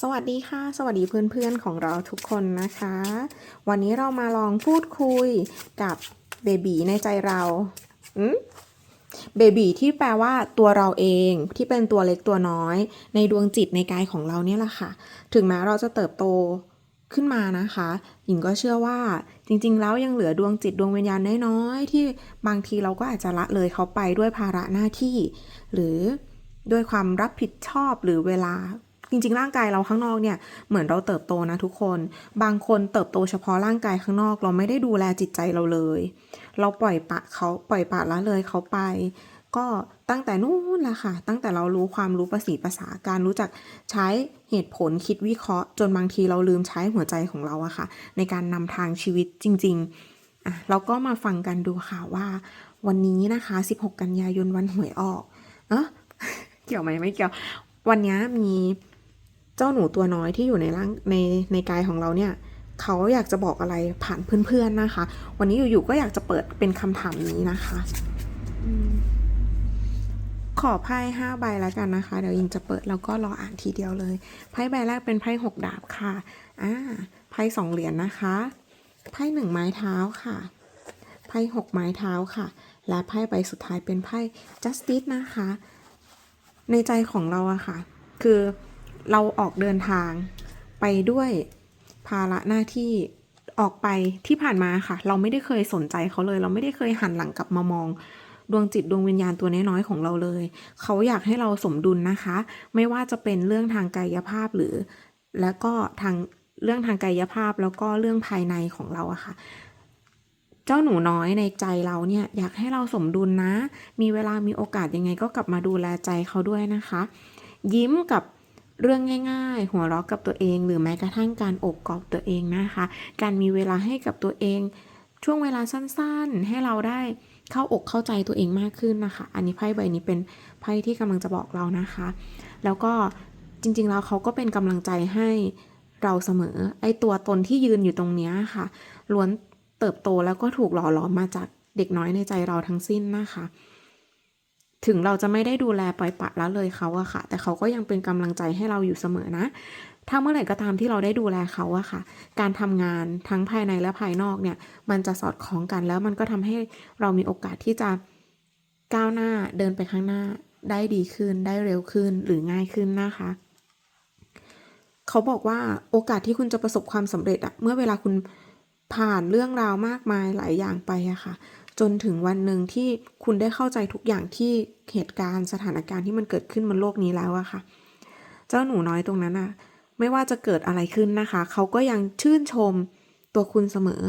สวัสดีค่ะ สวัสดีเพื่อนๆของเราทุกคนนะคะ วันนี้เรามาลองพูดคุยกับเบบีในใจเราอืมเบบีที่แปลว่าตัวเราเองที่เป็นตัวเล็กตัวน้อย ในดวงจิตในกายของเราเนี่ยแหละค่ะ ถึงแม้เราจะเติบโตขึ้นมานะคะ หญิงก็เชื่อว่าจริงๆ แล้วยังเหลือดวงจิตดวงวิญญาณน้อยๆ ที่บางทีเราก็อาจจะละเลยเขาไปด้วยภาระหน้าที่ หรือด้วยความรับผิดชอบหรือเวลา จริงๆ ร่างกายเราข้างนอกเนี่ยเหมือนเราเติบโตนะทุกคน บางคนเติบโตเฉพาะร่างกายข้างนอก เราไม่ได้ดูแลจิตใจเราเลย เราปล่อยปะเขาปล่อยปะละเลยเขาไป ก็ตั้งแต่นู้นแหละค่ะ ตั้งแต่เรารู้ความรู้ภาษีภาษาการรู้จักใช้เหตุผลคิดวิเคราะห์ จนบางทีเราลืมใช้หัวใจของเราอะค่ะ ในการนำทางชีวิตจริงๆอะเราก็มาฟังกันดูค่ะว่า วันนี้นะคะ 16 กันยายนวันหวยออก เอะเกี่ยวไหมไม่เกี่ยว วันนี้มี จ้าหนูตัวน้อยที่อยู่ในร่างในในกายของเราเนี่ยเขาอยากจะบอกอะไรผ่านเพื่อนๆนะคะ วันนี้อยู่ๆก็อยากจะเปิดเป็นคำถามนี้นะคะอืมขอไพ่ห้าใบแล้วกันนะคะ เดี๋ยวยินจะเปิดแล้วก็รออ่านทีเดียวเลยไพ่ใบแรกเป็นไพ่หกดาบค่ะอ่าไพ่สองเหรียญนะคะไพ่หนึ่งไม้เท้าค่ะไพ่หกไม้เท้าค่ะ และไพ่ใบสุดท้ายเป็นไพ่ justice นะคะ ในใจของเราอะค่ะ คือ เราออกเดินทางไปด้วยภาระหน้าที่ออกไปที่ผ่านมาค่ะ เราไม่ได้เคยสนใจเขาเลย เราไม่ได้เคยหันหลังกลับมามองดวงจิตดวงวิญญาณตัวน้อยๆของเราเลย เขาอยากให้เราสมดุลนะคะ ไม่ว่าจะเป็นเรื่องทางกายภาพหรือ แล้วก็ทางเรื่องทางกายภาพแล้วก็เรื่องภายในของเราอะค่ะเจ้าหนูน้อยในใจเราเนี่ยอยากให้เราสมดุลนะ มีเวลามีโอกาสยังไงก็กลับมาดูแลใจเขาด้วยนะคะ ยิ้มกับ เรื่องง่ายๆ หัวเราะกับตัวเอง หรือแม้กระทั่งการอบกอดตัวเองนะคะ การมีเวลาให้กับตัวเอง ช่วงเวลาสั้นๆ ให้เราได้เข้าอกเข้าใจตัวเองมากขึ้นนะคะ อันนี้ไพ่ใบนี้เป็นไพ่ที่กำลังจะบอกเรานะคะ แล้วก็จริงๆแล้วเขาก็เป็นกำลังใจให้เราเสมอ ไอตัวตนที่ยืนอยู่ตรงนี้ค่ะ ล้วนเติบโตแล้วก็ถูกหล่อหลอมมาจากเด็กน้อยในใจเราทั้งสิ้นนะคะ ถึงเราจะไม่ได้ดูแลปล่อยปละละเลยเขาอะค่ะ แต่เขาก็ยังเป็นกำลังใจให้เราอยู่เสมอนะถ้าเมื่อไหร่ก็ตามที่เราได้ดูแลเขาอะค่ะ การทำงานทั้งภายในและภายนอกเนี่ย มันจะสอดคล้องกันแล้วมันก็ทำให้เรามีโอกาสที่จะก้าวหน้าเดินไปข้างหน้าได้ดีขึ้น ได้เร็วขึ้นหรือง่ายขึ้นนะคะ เขาบอกว่าโอกาสที่คุณจะประสบความสำเร็จอะเมื่อเวลาคุณผ่านเรื่องราวมากมายหลายอย่างไปอะค่ะ จนถึงวันหนึ่งที่คุณได้เข้าใจทุกอย่างที่เหตุการณ์สถานการณ์ที่มันเกิดขึ้นบนโลกนี้แล้วอะค่ะ เจ้าหนูน้อยตรงนั้นอะไม่ว่าจะเกิดอะไรขึ้นนะคะ เขาก็ยังชื่นชมตัวคุณเสมอ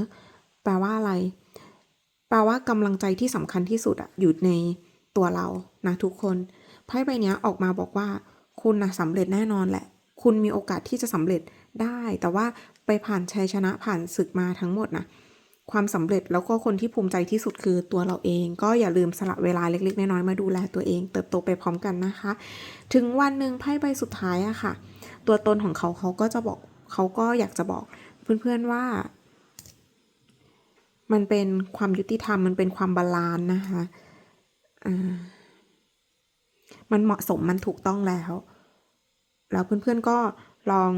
แปลว่าอะไร แปลว่ากำลังใจที่สำคัญที่สุดอะอยู่ในตัวเรานะทุกคนไพ่ใบนี้ออกมาบอกว่า คุณนะสำเร็จแน่นอนแหละ คุณมีโอกาสที่จะสำเร็จได้ แต่ว่าไปผ่านชัยชนะผ่านศึกมาทั้งหมดนะ ความสำเร็จแล้วก็คนที่ภูมิใจที่สุดคือตัวเราเอง ก็อย่าลืมสละเวลาเล็กๆ น้อยๆมาดูแลตัวเอง เติบโตไปพร้อมกันนะคะ ถึงวันหนึ่งไพ่ใบสุดท้ายอะค่ะ ตัวตนของเขาเขาก็จะบอกเขาก็อยากจะบอกเพื่อนๆว่า มันเป็นความยุติธรรมมันเป็นความบาลานซ์นะคะอ่ามันเหมาะสมมันถูกต้องแล้ว แล้วเพื่อนๆก็ลอง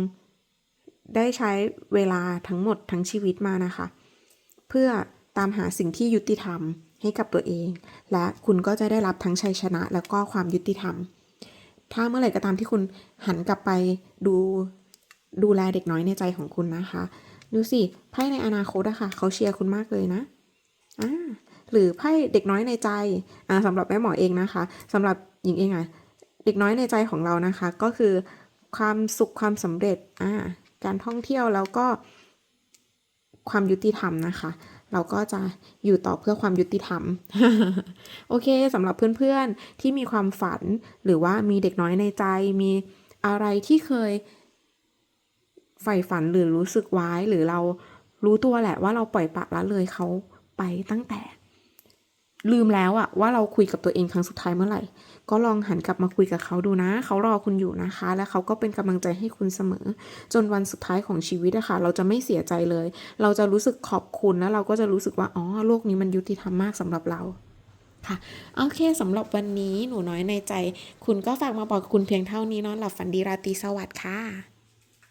ได้ใช้เวลาทั้งหมดทั้งชีวิตมานะคะ เพื่อตามหาสิ่งที่ยุติธรรมให้กับตัวเอง และคุณก็จะได้รับทั้งชัยชนะ แล้วก็ความยุติธรรม ถ้าเมื่อไหร่ก็ตามที่คุณหันกลับไปดูดูแลเด็กน้อยในใจของคุณนะคะ ดูสิไพ่ในอนาคตอะค่ะเขาเชียร์คุณมากเลยนะอ่าหรือไพ่เด็กน้อยในใจอ่าสำหรับแม่หมอเองนะคะสำหรับหญิงเองอะเด็กน้อยในใจของเรานะคะ ก็คือความสุขความสำเร็จอ่าการท่องเที่ยวแล้วก็ ความยุติธรรมนะคะ เราก็จะอยู่ต่อเพื่อความยุติธรรม โอเคสำหรับเพื่อนๆที่มีความฝันหรือว่ามีเด็กน้อยในใจ มีอะไรที่เคยใฝ่ฝันหรือรู้สึกไว้หรือเรารู้ตัวแหละว่าเราปล่อยปละละเลยเขาไปตั้งแต่ ลืมแล้วอะว่าเราคุยกับตัวเองครั้งสุดท้ายเมื่อไหร่ ก็ลองหันกลับมาคุยกับเขาดูนะ เขารอคุณอยู่นะคะ และเขาก็เป็นกำลังใจให้คุณเสมอ จนวันสุดท้ายของชีวิตอะค่ะ เราจะไม่เสียใจเลย เราจะรู้สึกขอบคุณแล้วเราก็จะรู้สึกว่า อ๋อ โลกนี้มันยุติธรรมมากสำหรับเราค่ะโอเคสำหรับวันนี้หนูน้อยในใจ คุณก็ฝากมาบอกคุณเพียงเท่านี้นอนหลับฝันดีราตรีสวัสดิ์ค่ะ